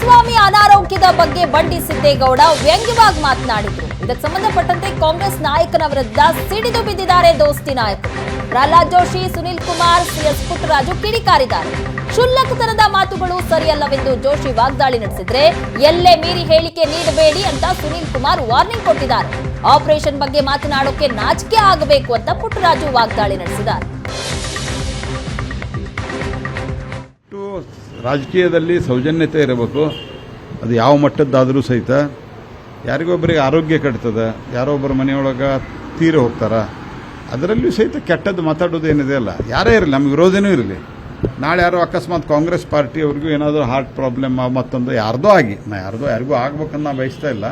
ಕುಮಾರಸ್ವಾಮಿ ಅನಾರೋಗ್ಯದ ಬಗ್ಗೆ ಬಂಡಿ ಸಿದ್ದೇಗೌಡ ವ್ಯಂಗ್ಯವಾಗಿ ಮಾತನಾಡಿದ್ರು. ಇದಕ್ಕೆ ಸಂಬಂಧಪಟ್ಟಂತೆ ಕಾಂಗ್ರೆಸ್ ನಾಯಕನ ವಿರುದ್ಧ ಸಿಡಿದು ಬಿದ್ದಿದ್ದಾರೆ ದೋಸ್ತಿ ನಾಯಕರು. ಪ್ರಹ್ಲಾದ್ ಜೋಶಿ, ಸುನಿಲ್ ಕುಮಾರ್ ಸಿಎಸ್ ಪುಟ್ಟರಾಜು ಕಿಡಿಕಾರಿದ್ದಾರೆ. ಕ್ಷುಲ್ಲಕತನದ ಮಾತುಗಳು ಸರಿಯಲ್ಲವೆಂದು ಜೋಶಿ ವಾಗ್ದಾಳಿ ನಡೆಸಿದ್ರೆ ಎಲ್ಲೇ ಮೀರಿ ಹೇಳಿಕೆ ನೀಡಬೇಡಿ ಅಂತ ಸುನಿಲ್ ಕುಮಾರ್ ವಾರ್ನಿಂಗ್ ಕೊಟ್ಟಿದ್ದಾರೆ. ಆಪರೇಷನ್ ಬಗ್ಗೆ ಮಾತನಾಡೋಕೆ ನಾಚಿಕೆ ಆಗಬೇಕು ಅಂತ ಪುಟ್ಟರಾಜು ವಾಗ್ದಾಳಿ ನಡೆಸಿದ್ದಾರೆ. ರಾಜಕೀಯದಲ್ಲಿ ಸೌಜನ್ಯತೆ ಇರಬೇಕು. ಅದು ಯಾವ ಮಟ್ಟದ್ದಾದರೂ ಸಹಿತ. ಯಾರಿಗೊಬ್ಬರಿಗೆ ಆರೋಗ್ಯ ಕೆಡ್ತದೆ ಯಾರೋ ಒಬ್ಬರ ಮನೆಯೊಳಗೆ ತೀರಿ ಹೋಗ್ತಾರೆ, ಅದರಲ್ಲಿಯೂ ಸಹಿತ ಕೆಟ್ಟದ್ದು ಮಾತಾಡೋದು ಏನಿದೆ ಅಲ್ಲ. ಯಾರೇ ಇರಲಿ ನಮ್ಮ ವಿರೋಧನೂ ಇರಲಿ. ನಾಳೆ ಯಾರೋ ಅಕಸ್ಮಾತ್ ಕಾಂಗ್ರೆಸ್ ಪಾರ್ಟಿಯವ್ರಿಗೂ ಏನಾದರೂ ಹಾರ್ಟ್ ಪ್ರಾಬ್ಲಮ್ ಮತ್ತೊಂದು, ಯಾರ್ದೋ ಆಗಿ, ನಾ ಯಾರ್ದೋ ಯಾರಿಗೂ ಆಗ್ಬೇಕಂತ ನಾವು ಬಯಸ್ತಾ ಇಲ್ಲ.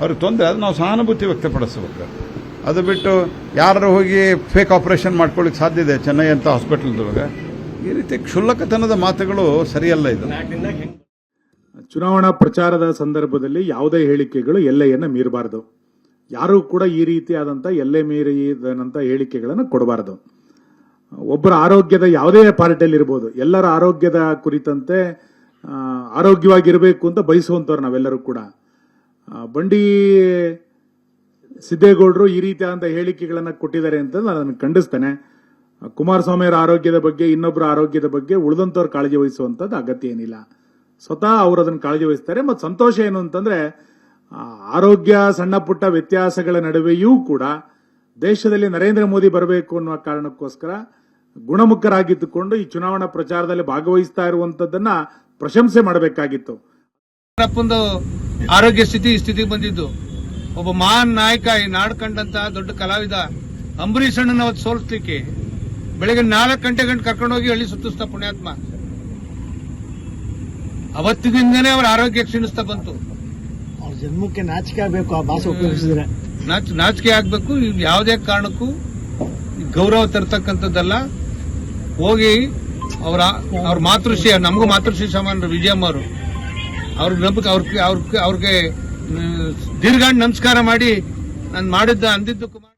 ಅವ್ರಿಗೆ ತೊಂದರೆ, ಅದು ನಾವು ಸಹಾನುಭೂತಿ ವ್ಯಕ್ತಪಡಿಸ್ಬೇಕು. ಅದು ಬಿಟ್ಟು ಯಾರು ಹೋಗಿ ಫೇಕ್ ಆಪರೇಷನ್ ಮಾಡ್ಕೊಳ್ಳಿಕ್ಕೆ ಸಾಧ್ಯ ಇದೆ ಚೆನ್ನೈ ಅಂತ ಹಾಸ್ಪಿಟಲ್ದೊಳಗೆ ಈ ರೀತಿ ಕ್ಷುಲ್ಲಕತನದ ಮಾತುಗಳು ಸರಿಯಲ್ಲ ಇದು. ಚುನಾವಣಾ ಪ್ರಚಾರದ ಸಂದರ್ಭದಲ್ಲಿ ಯಾವುದೇ ಹೇಳಿಕೆಗಳು ಎಲ್ಲೆಯನ್ನ ಮೀರಬಾರದು. ಯಾರೂ ಕೂಡ ಈ ರೀತಿಯಾದಂಥ ಎಲ್ಲೆ ಮೀರಿದಂಥ ಹೇಳಿಕೆಗಳನ್ನು ಕೊಡಬಾರದು. ಒಬ್ಬರ ಆರೋಗ್ಯದ ಯಾವುದೇ ಪಾರ್ಟಿಯಲ್ಲಿ ಇರ್ಬೋದು ಎಲ್ಲರ ಆರೋಗ್ಯದ ಕುರಿತಂತೆ ಆರೋಗ್ಯವಾಗಿರಬೇಕು ಅಂತ ಬಯಸುವಂಥವ್ರು ನಾವೆಲ್ಲರೂ ಕೂಡ. ಬಂಡಿ ಸಿದ್ದೇಗೌಡರು ಈ ರೀತಿಯಾದಂಥ ಹೇಳಿಕೆಗಳನ್ನು ಕೊಟ್ಟಿದ್ದಾರೆ ಅಂತ ನಾನು ಖಂಡಿಸ್ತೇನೆ. ಕುಮಾರಸ್ವಾಮಿ ಅವರ ಆರೋಗ್ಯದ ಬಗ್ಗೆ, ಇನ್ನೊಬ್ಬರ ಆರೋಗ್ಯದ ಬಗ್ಗೆ ಉಳಿದಂಥವ್ರು ಕಾಳಜಿ ವಹಿಸುವಂಥದ್ದು ಅಗತ್ಯ ಏನಿಲ್ಲ. ಸ್ವತಃ ಅವರು ಅದನ್ನು ಕಾಳಜಿ ವಹಿಸ್ತಾರೆ. ಮತ್ತು ಸಂತೋಷ ಏನು ಅಂತಂದ್ರೆ ಆರೋಗ್ಯ, ಸಣ್ಣ ಪುಟ್ಟ ವ್ಯತ್ಯಾಸಗಳ ನಡುವೆಯೂ ಕೂಡ ದೇಶದಲ್ಲಿ ನರೇಂದ್ರ ಮೋದಿ ಬರಬೇಕು ಅನ್ನುವ ಕಾರಣಕ್ಕೋಸ್ಕರ ಗುಣಮುಖರಾಗಿದ್ದುಕೊಂಡು ಈ ಚುನಾವಣಾ ಪ್ರಚಾರದಲ್ಲಿ ಭಾಗವಹಿಸ್ತಾ ಇರುವಂತದ್ದನ್ನ ಪ್ರಶಂಸೆ ಮಾಡಬೇಕಾಗಿತ್ತು. ಆರೋಗ್ಯ ಸ್ಥಿತಿ ಸ್ಥಿತಿಗೆ ಬಂದಿದ್ದು. ಒಬ್ಬ ಮಹಾನ್ ನಾಯಕ ಈ ನಾಡು ಕಂಡಂತ ದೊಡ್ಡ ಕಲಾವಿದ ಅಂಬರೀಷ್ ಅಣ್ಣನ ಸೋಲಿಸ್ಲಿಕ್ಕೆ ಬೆಳಗ್ಗೆ ನಾಲ್ಕು ಗಂಟೆ ಗಂಟೆ ಕರ್ಕೊಂಡೋಗಿ ಹಳ್ಳಿ ಸುತ್ತಿಸ್ತಾ ಪುಣ್ಯಾತ್ಮ. ಅವತ್ತಿನಿಂದನೇ ಅವರ ಆರೋಗ್ಯ ಕ್ಷೀಣಿಸ್ತಾ ಬಂತು. ಅವ್ರ ಜನ್ಮಕ್ಕೆ ನಾಚಿಕೆ ಆಗಬೇಕು ಆ ಭಾಷೆ ಉಪಯೋಗಿಸಿದ್ರೆ. ನಾಚ್ ನಾಚಿಕೆ ಆಗ್ಬೇಕು ಯಾವುದೇ ಕಾರಣಕ್ಕೂ ಗೌರವ ತರ್ತಕ್ಕಂಥದ್ದಲ್ಲ. ಹೋಗಿ ಅವರ ಅವ್ರ ಮಾತೃಶ್ರೀ ನಮಗೂ ಮಾತೃಶ್ರೀ ಸಮಾನ ವಿಜಯಮ್ಮ ಅವರು. ಅವ್ರ ನಂಬಿಕೆ ಅವ್ರಿಗೆ ಅವ್ರಿಗೆ ದೀರ್ಘಾಂಡ್ ನಮಸ್ಕಾರ ಮಾಡಿ ನಾನು ಮಾಡಿದ್ದ ಅಂದಿದ್ದು ಮಾಡಿ